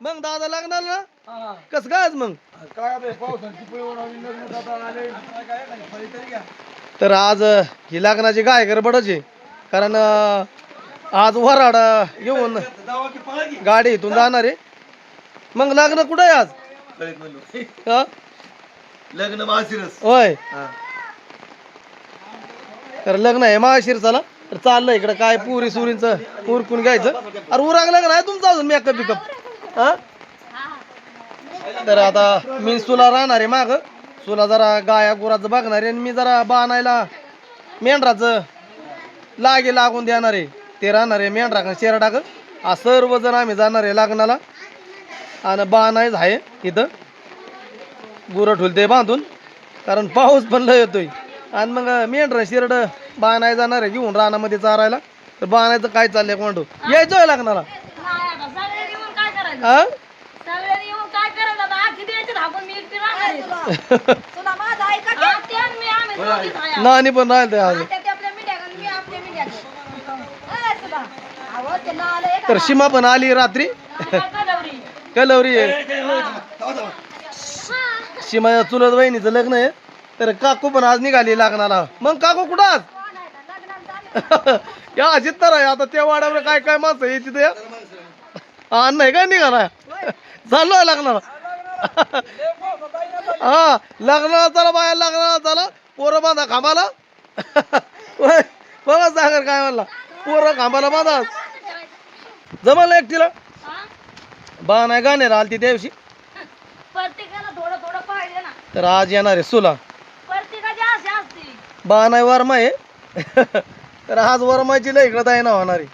मग दादा लागणार ना? हा. कस काय आज मग? काय बे पावसाची पिळी आले. तरी आज अं, ही लग्नाची गाय गडबडच आहे. कारण अं, आज वराड अं, घेऊन. गाडी इथून जाणार आहे. मग लग्न कुठं आहे आज? कळीत म्हणलो. हा? लग्न मासिरस होय. तर लग्न आहे माशिरचाला तर चाललंय इकडं काय पुरी सुरींचं उरकून घ्यायचं. अरे उराग लग्न आहे तुमचं अजून मेकअप बिकअप? हा? तर आता मी सुला राहणार आहे माग. सुला जरा गाया गुराचं बघणार आहे आणि मी जरा बाणायला मेंढराचं लागे लागून देणार. आहे ते राहणार आहे मेंढरा शेरडाक हा सर्वजण आम्ही जाणार आहे लग्नाला. आणि बाणायच आहे इथं. गुरं ठुलते बांधून. कारण पाऊस पण लय येतोय. आणि मग मेंढर शिरड बाणाय जाणार आहे घेऊन रानामध्ये चारायला. तर बाणायचं काय चाललंय कोंडू? यायचं आहे लग्नाला नाही आता सगळ्यांनी येऊन काय करायचं हा? सगळ्यांनी येऊन काय करायचं आता? आखी द्यायची धापून मी एकटी राहणार आहे. तुला. माझा ऐका की? आत्या आणि मी आम्ही दोघीच आहे. नानी पण राहिले आज त्या त्या आपल्या मिठ्या मी आपल्या मिठ्या ए, तुला. अहो ते नाल एक तर सीमा पण आली रात्री? काय कलवरी? कलवरी आहे. सीमा चुलत वहिनीचं लग्न आहे. तर काकू पण आज निघाली लग्नाला. मग काकू कुठं आज? या अशीच तर आहे. आता त्या वाड्यावर काय काय माणसं आहे तिथे हा नाही काय निघाला? चाललोय लग्नाला. हा लग्नाला चला बाया लग्नाला चला. पोरं बांधा खांबाला. बघा सागर काय म्हणला. पोरं खांबाला बांधा. जमलं एकटीला? हा? बा नाही गाणे आलती त्या दिवशी. प्रत्येकाला थोडं थोडं पाहिजे ना. तर आज येणार आहे सुला. बा नाही वरमा आहे. तर आज वरमाची लय इकडं आहे ना होणार आहे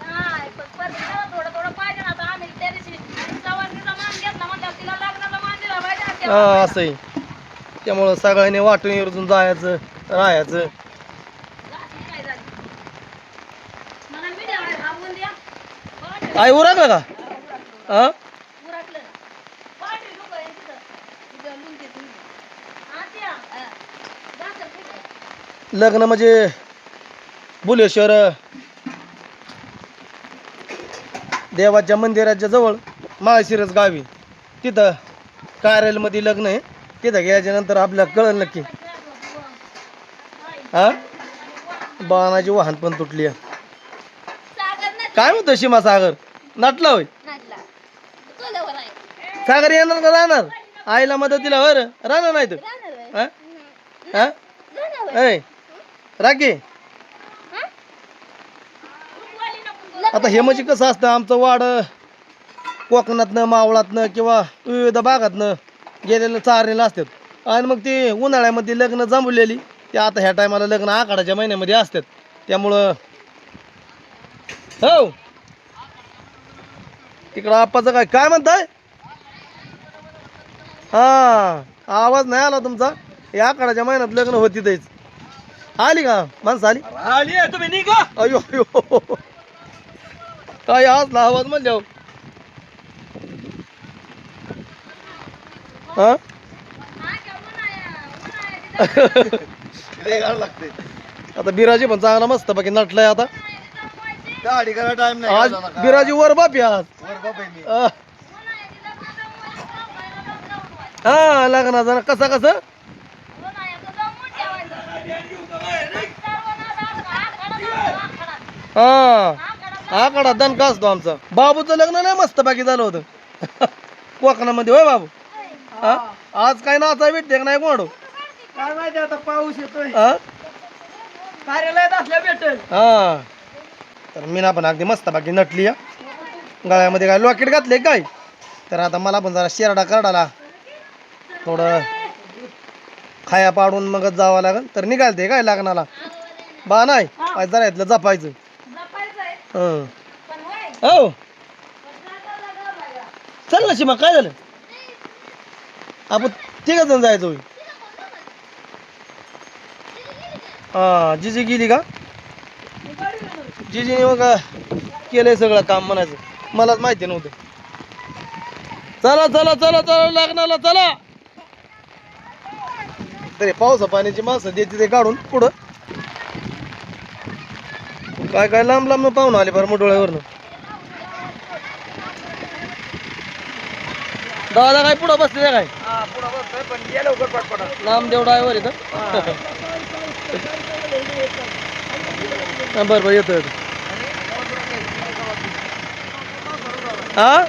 नाही, पण प्रत्येकाला थोडं थोडं पाहिजे ना आता आम्ही त्या दिवशी चव्हाणीचा मान घेतला म्हणल्यावर तिला लग्नाचा मान दिला पाहिजे आत्या हा बापाला. असं आहे त्यामुळं सगळ्यांनी वाटून येऊन जायचं राहायचं. बघा, आई उरकलं का? हा? लग्न म्हणजे बुलेश्वर देवाच्या मंदिराच्या जवळ माळशिरस गावी. तिथं कार्यालमध्ये लग्न आहे. तिथं गेल्याच्यानंतर आपल्याला कळलं नक्की. हा? बाणाची वाहन पण तुटली काय म्हणतो सीमा सागर? नटला होय. सागर येणार का राहणार आईला मदतीला वर राहणार नाही तर. हा? हा? राखी. आता हे म्हणजे कसं असतं? आमचं वाड कोकणातनं मावळातनं किंवा विविध भागातनं गेलेलं चारलेलं असतात. आणि मग ते उन्हाळ्यामध्ये लग्न जमवलेली ते आता ह्या टायमाला लग्न आखाडाच्या महिन्यामध्ये असतात. त्यामुळं हो. तिकडं आप्पाचं काय काय म्हणताय? हा आवाज नाही आला तुमचा? या आखाडाच्या महिन्यात लग्न होती तेच. आली का? माणसं आली? आली तुम्ही निघा. अयो अयो. काय आज आवाज म्हणल्या हा लागते आता बिराजी पण चांगला मस्त बाकी नटलाय आता जमवायची. गाडी करा टाइम नाही आज बिराजी वर बापी आज वर बाप आहे मी. अं. हा लग्ना जरा कसं कसं. हा आकडा दणका असतो आमचा बाबूचं लग्न नाही मस्त बाकी झालं होतं कोकणामध्ये होय बाबू हा? आज काय नाचा भेटते का नाही कोण काय माहिती आता पाऊस येतोय. हा? कार्यालयात असल्या भेटेल. हा. तर मी ना पण अगदी मस्त बाकी नटली गळ्यामध्ये काय लॉकेट घातले काय? तर आता मला पण जरा शेरडा करडाला थोडं खाया पाडून मगच जावं लागेल तर निघालते काय लग्नाला? बा नाही काय जरा इथलं जपायचं. हं. हो. चल ना शिमा काय झालं? आपण तिघ जण जायचं. होय हा जिजी गेली का? जिजीने मग केलंय सगळं काम म्हणायचं. मलाच माहिती नव्हतं. चला चला चला चला लग्नाला चला. तरी पावसा पाण्याची माणसं देते ते काढून पुढं. काय काय लांब लांब पाहून आले बरं मोठोळ्यावरनं दादा काय पुढं बसले काय? हा नामदेव ड्रायव्हर इथं हा, बरं बरं येतो येतो. हा?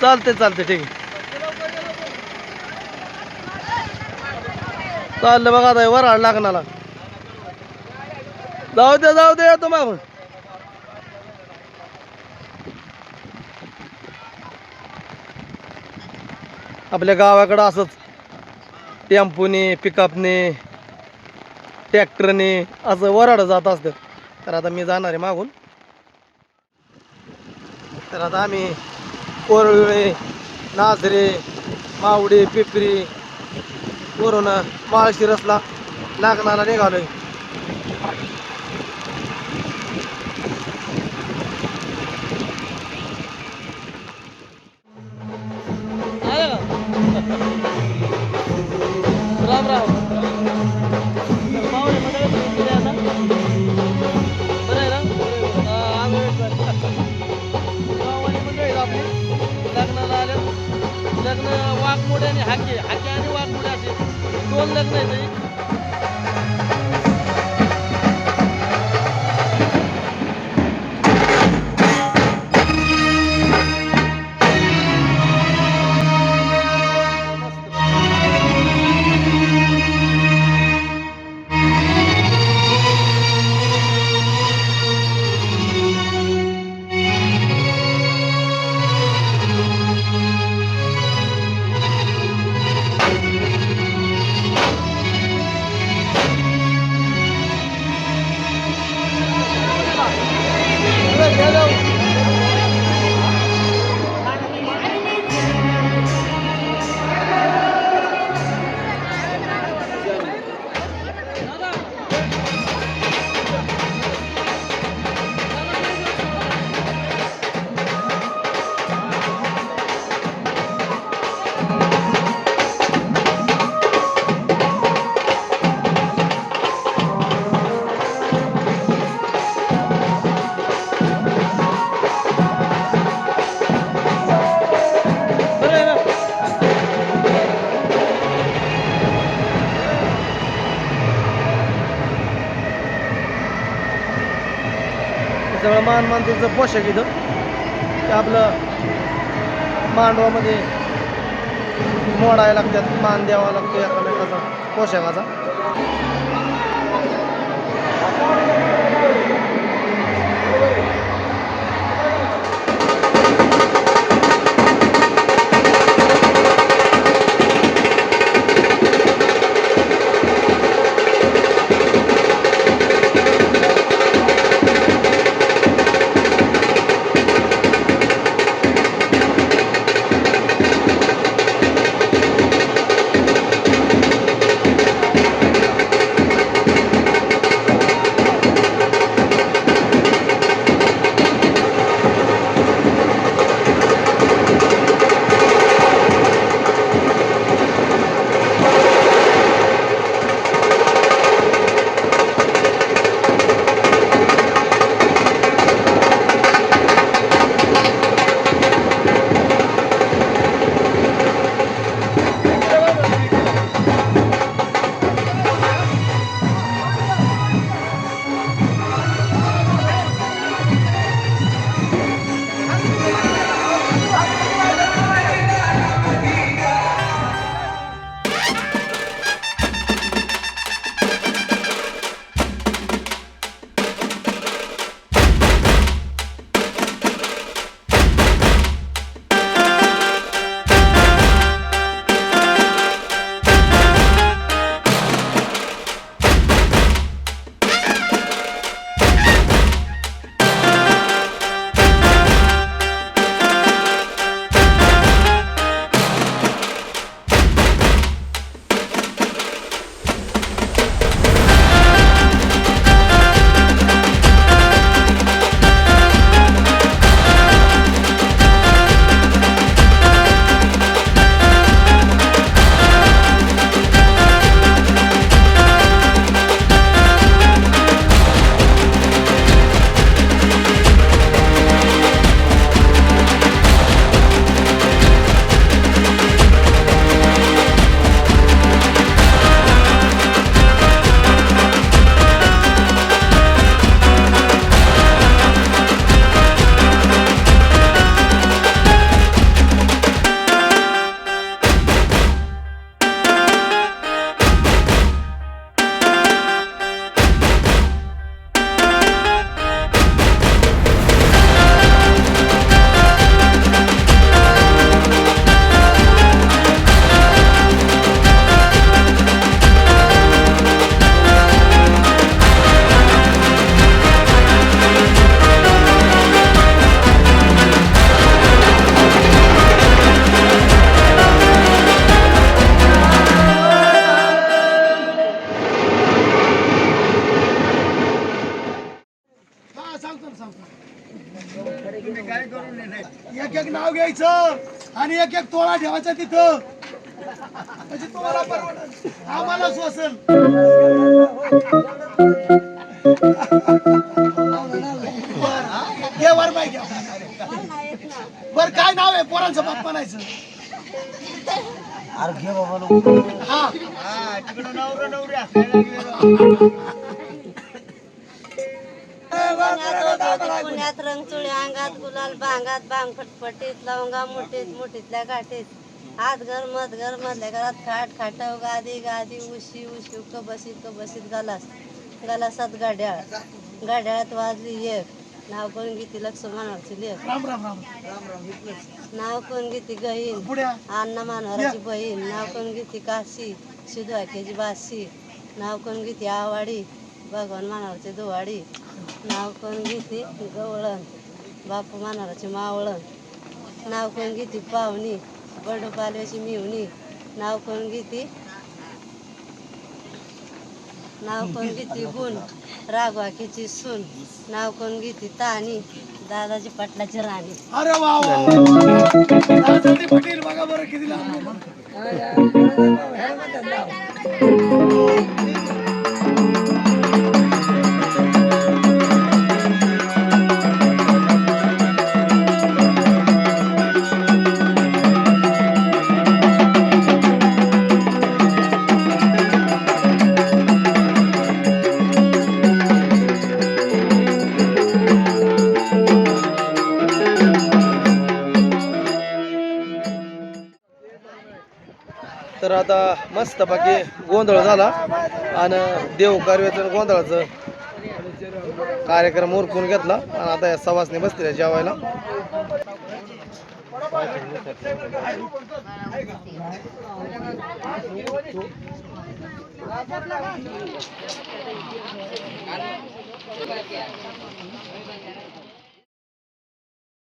चालते चालते ठीक आहे. चाललं बघा आता वराड लागणारा जाऊ दे जाऊ दे येतो मागून. आपल्या गावाकडं असंच. टेम्पोने पिकअपने ट्रॅक्टरने असं वराड जात असतं. तर आता मी जाणार आहे मागून. तर आता आम्ही कोरळे नाझरे मावडे पिपरी वरून माळशिरसला लागणारा निघालोय. आहे वाघमोड्याने हाके हाके आणि वाघमोडे असे दोन लग्न आहेत. मान मानतीचं पोशाख इथं. ते आपलं मांडवामध्ये मोडायला लागतात मान द्यावा लागतो एकामेकाचा पोशाखाचा. ठेवायचा तिथं. म्हणजे तुम्हाला परवडेल आम्हाला सोसल घे वर बाई घ्या. बर काय नाव आहे? पोरांचं बाप म्हणायचं. हा. पुण्यात रंगचुळे अंगात गुलाल बांगात बांग फटफटीत लवंगा मुठीत मुठीतल्या गाठीत. हात घर मध घर मधल्या घरात खाट खाटव गादी गादी उशी उशी कबशीत कबशीत गलास. गलासात गाड्याळ गाड्याळात वाजली एक. नाव कोण गीती लक्ष्मणाची लेख. नाव कोण गीती गहीन. अण्णा मानवराची बहीण. नाव कोण गीती काशी. शिदवाक्याची बाशी. नाव कोण गीती आवाडी. भगवान मानवराची दुवाडी नाव कोण गीती गवळण. बापू मानवराची मावळण. नाव कोण गीती पाहुणी. बंडू पालव्याची मिवणी नाव कोण गीती नाव कोण गीती गुण. रागवाकीची सून. नाव कोण गीती ताणी दादाजी पाटलाची राणी. अरे वा वा वा. राजाची पाटील बघा बरं किती लांब. आहे. आता मस्त बाकी गोंधळ झाला. आणि देव कार्याचं गोंधळाचं कार्यक्रम उरकून घेतला. आणि आता या सवासने बसतील जेवायला.